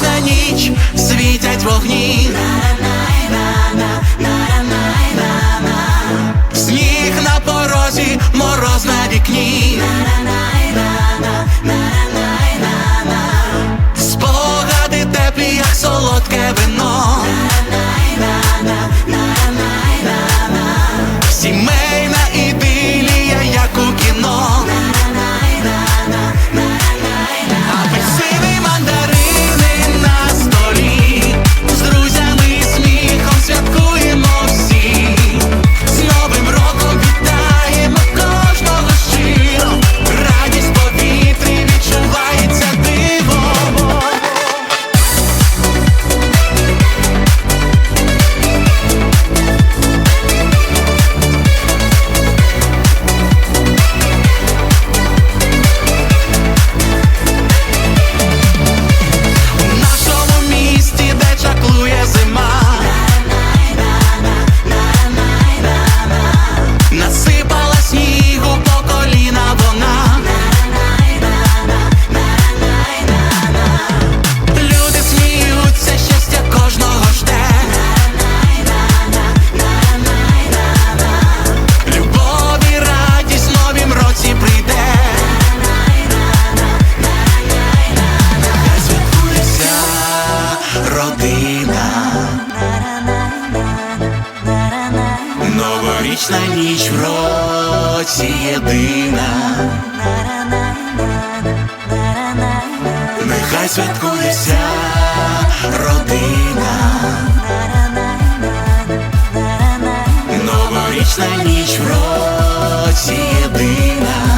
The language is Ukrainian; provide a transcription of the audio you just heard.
Новорічна ніч світять вогні. Сніг на порозі, мороз на вікні. Спогади теплі, як солодке вино. Новорічна ніч в році єдина. Нехай святкує вся родина. Новорічна ніч в році єдина.